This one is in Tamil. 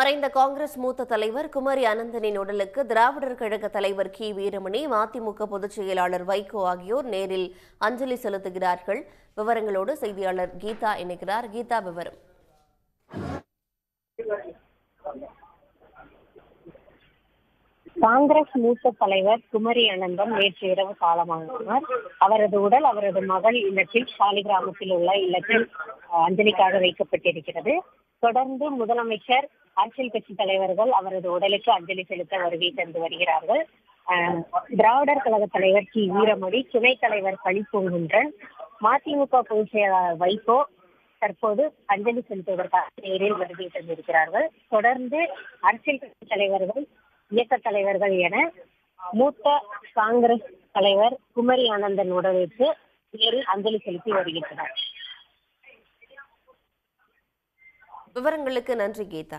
மறைந்த காங்கிரஸ் மூத்த தலைவர் குமரி அனந்தனின் உடலுக்கு திராவிடர் கழக தலைவர் கி. வீரமணி மதிமுக பொதுச் செயலாளர் வைகோ ஆகியோர் நேரில் அஞ்சலி செலுத்துகிறார்கள். விவரங்களோடு செய்தியாளர் கீதா இணைக்கிறார் கீதா விவரம். காங்கிரஸ் மூத்த தலைவர் குமரி அனந்தன் நேற்று இரவு காலமானார். அவரது உடல் அவரது மகள் இல்லத்தில் சாலிகிராமத்தில் உள்ள இல்லத்தில் அஞ்சலிக்காக வைக்கப்பட்டிருக்கிறது. தொடர்ந்து முதலமைச்சர் அரசியல் கட்சி தலைவர்கள் அவரது உடலுக்கு அஞ்சலி செலுத்த வருகை தந்து வருகிறார்கள். திராவிடர் கழக தலைவர் கி. வீரமணி துணைத் தலைவர் பழிப்பூங்குன்றன் மதிமுக பொதுச் செயலாளர் வைகோ தற்போது அஞ்சலி செலுத்துவதற்காக நேரில் வருகை தந்திருக்கிறார்கள். தொடர்ந்து அரசியல் கட்சி தலைவர்கள் இயக்க தலைவர்கள் என மூத்த காங்கிரஸ் தலைவர் குமரி ஆனந்தன் உடலுக்கு நேரில் அஞ்சலி செலுத்தி வருகின்றனர். விவரங்களுக்கு நன்றி கீதா.